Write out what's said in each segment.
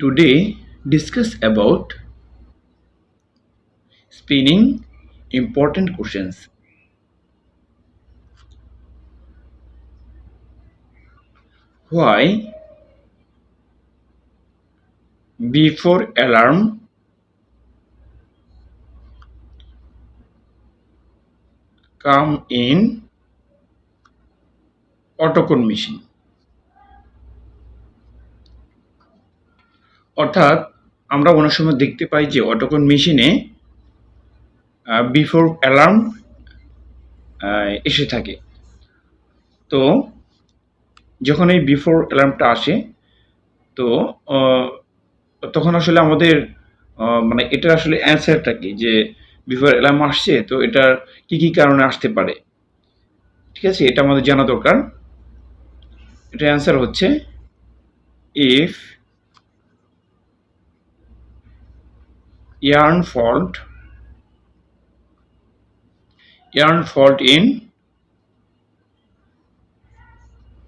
today discuss about spinning important questions. Why before alarm come in Autoconer machine অর্থাৎ আমরা অনেক সময় দেখতে পাই যে অটোকন মেশিনে বিফোর অ্যালার্ম এসে থাকে। তো যখন এই বিফোর অ্যালার্মটা আসে, তো তখন আসলে আমাদের মানে এটা আসলে অ্যান্সারটা কি? যে বিফোর অ্যালার্ম আসছে, তো এটার কি কি কারণে আসতে পারে? ঠিক আছে? এটা আমাদের জানা দরকার। এটা অ্যান্সার হচ্ছে if yarn fault yarn fault in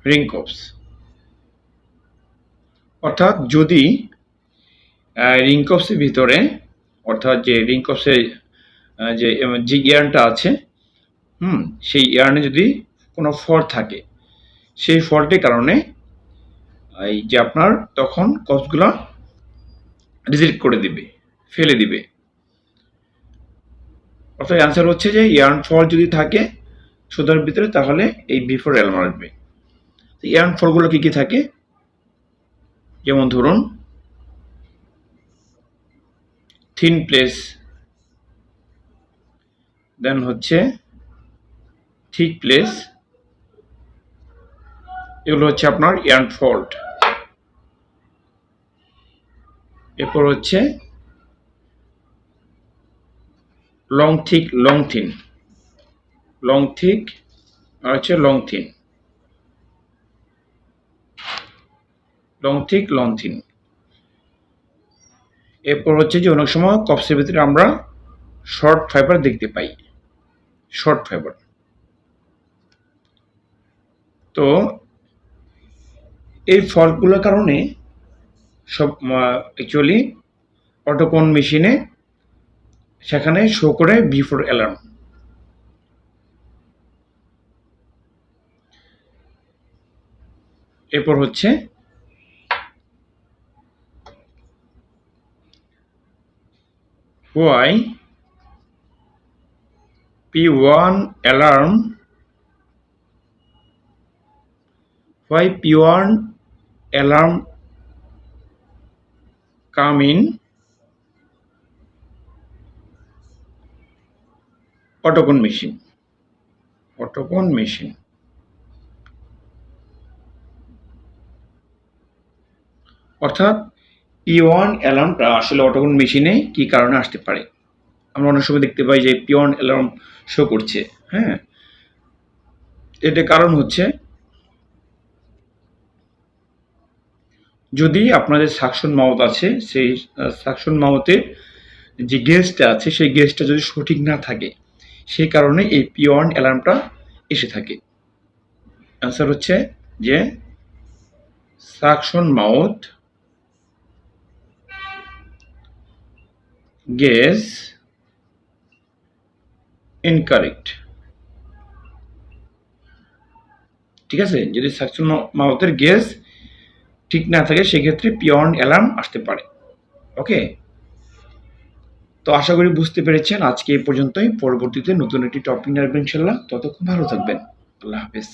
ring অর্থাৎ যদি রিং কপসের ভিতরে, অর্থাৎ যে রিং কপসের যে যে ইয়ার্নটা আছে, হুম, সেই ইয়ার্নে যদি কোনো ফল্ট থাকে, সেই ফল্টের কারণে, এই যে আপনার তখন কপসগুলো রিজেক্ট করে দিবে। ফেলে দিবে। অর্থাৎ অ্যান্সার হচ্ছে যে ইয়ার্ন ফল যদি থাকে সুতার ভিতরে তাহলে এই বিফোর অ্যালার্ম আসবে। ইয়ার্ন ফলগুলো কি কি থাকে? যেমন ধরুন থিন প্লেস দেন হচ্ছে থিক প্লেস এগুলো হচ্ছে আপনার ইয়ার্ন ফল্ট এরপর হচ্ছে long thick long thin long thick আর হচ্ছে long thin long thick long thin এরপর হচ্ছে যে অনেক সময় কপসের ভিতরে আমরা শর্ট ফাইবার দেখতে পাই। শর্ট ফাইবার তো এই ফল্টগুলোর কারণে সব অ্যাকচুয়ালি অটোকন মেশিনে সেখানে শো করে বিফোর অ্যালার্ম এরপর হচ্ছে Y P one alarm Y P one alarm come in Autoconer machine Autoconer machine অর্থাৎ পি ওয়ান অ্যালার্মটা আসলে অটোকন মেশিনে কি কারণে আসতে পারে? আমরা অনেক সময় দেখতে পাই যে পি ওয়ান অ্যালার্ম শো করছে হ্যাঁ? এটা কারণ হচ্ছে যদি আপনাদের সাকশন মাউথ আছে, সেই সাকশন মাউথে যে গেজটা আছে, সেই গেজটা যদি সঠিক না থাকে সেই কারণে এই পি ওয়ান অ্যালার্মটা এসে থাকে। অ্যান্সার হচ্ছে যে সাকশন মাউথ গেজ ইনকারেক্ট ঠিক আছে? যদি সাকশন মাউথের গেজ ঠিক না থাকে, সেক্ষেত্রে পিওন অ্যালার্ম আসতে পারে। ওকে তো আশা করি বুঝতে পেরেছেন। আজকে এই পর্যন্তই। পরবর্তীতে নতুন একটি টপিক নিয়ে আসবেন ইনশাল্লাহ ততক্ষণ ভালো থাকবেন। আল্লাহ হাফেজ।